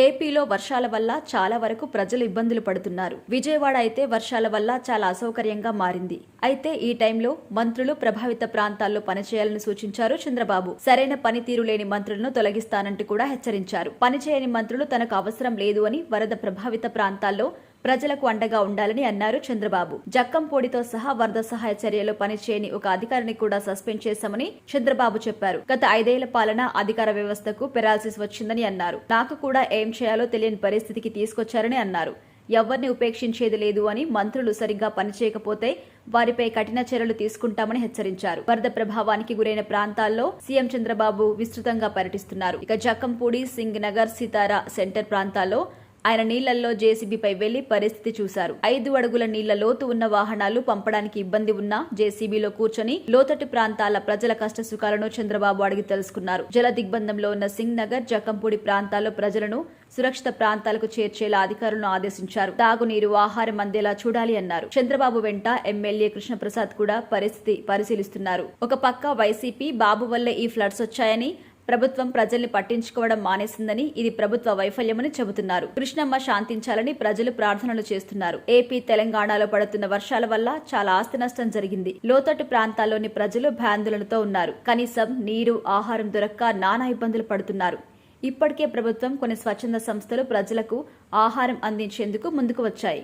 ఏపీలో వర్షాల వల్ల చాలా వరకు ప్రజలు ఇబ్బందులు పడుతున్నారు. విజయవాడ అయితే వర్షాల వల్ల చాలా అసౌకర్యంగా మారింది. అయితే ఈ టైంలో మంత్రులు ప్రభావిత ప్రాంతాల్లో పనిచేయాలని సూచించారు చంద్రబాబు. సరైన పనితీరు లేని మంత్రులను తొలగిస్తానంటూ కూడా హెచ్చరించారు. పనిచేయని మంత్రులు తనకు అవసరం లేదు అని వరద ప్రభావిత ప్రాంతాల్లో ప్రజలకు అండగా ఉండాలని అన్నారు చంద్రబాబు. జక్కంపొడితో సహా వరద సహాయ చర్యలో పనిచేయని ఒక అధికారిని కూడా సస్పెండ్ చేశామని చంద్రబాబు చెప్పారు. గత ఐదేళ్ళ పాలన అధికార వ్యవస్థకు పెరాల్సిస్ వచ్చిందని అన్నారు. నాకు కూడా ఏం చేయాలో తెలియని పరిస్థితికి తీసుకొచ్చారని అన్నారు. ఎవరిని ఉపేక్షించేది లేదు అని మంత్రులు సరిగ్గా పనిచేయకపోతే వారిపై కఠిన చర్యలు తీసుకుంటామని హెచ్చరించారు. వరద ప్రభావానికి గురైన ప్రాంతాల్లో సీఎం చంద్రబాబు విస్తృతంగా పర్యటిస్తున్నారు. ఇక జక్కంపూడి సింగ్ నగర్ సితారా సెంటర్ ప్రాంతాల్లో ఆయన నీళ్ళలో జేసీబీపై వెళ్ళి పరిస్థితి చూశారు. ఐదు అడుగుల నీళ్ళ లోతు ఉన్న వాహనాలు పంపడానికి ఇబ్బంది ఉన్నా జేసీబీలో కూర్చొని లోతట్టు ప్రాంతాల ప్రజల కష్టసుఖాలను చంద్రబాబు అడిగి తెలుసుకున్నారు. జల దిగ్బంధంలో ఉన్న సింగ్ నగర్ జకంపూడి ప్రాంతాల్లో ప్రజలను సురక్షిత ప్రాంతాలకు చేర్చేలా అధికారులను ఆదేశించారు. తాగునీరు ఆహారం అందేలా చూడాలి అన్నారు. చంద్రబాబు వెంట ఎమ్మెల్యే కృష్ణప్రసాద్ కూడా పరిస్థితి పరిశీలిస్తున్నారు. ఒక పక్క వైసీపీ బాబు వల్లే ఈ ఫ్లడ్స్ వచ్చాయని ప్రభుత్వం ప్రజల్ని పట్టించుకోవడం మానేసిందని ఇది ప్రభుత్వ వైఫల్యమని చెబుతున్నారు. కృష్ణమ్మ శాంతించాలని ప్రజలు ప్రార్థనలు చేస్తున్నారు. ఏపీ తెలంగాణలో పడుతున్న వర్షాల వల్ల చాలా ఆస్తి నష్టం జరిగింది. లోతట్టు ప్రాంతాల్లోని ప్రజలు భయాందోళనతో ఉన్నారు. కనీసం నీరు ఆహారం దొరక్క నానా ఇబ్బందులు పడుతున్నారు. ఇప్పటికే ప్రభుత్వం కొన్ని స్వచ్ఛంద సంస్థలు ప్రజలకు ఆహారం అందించేందుకు ముందుకు వచ్చాయి.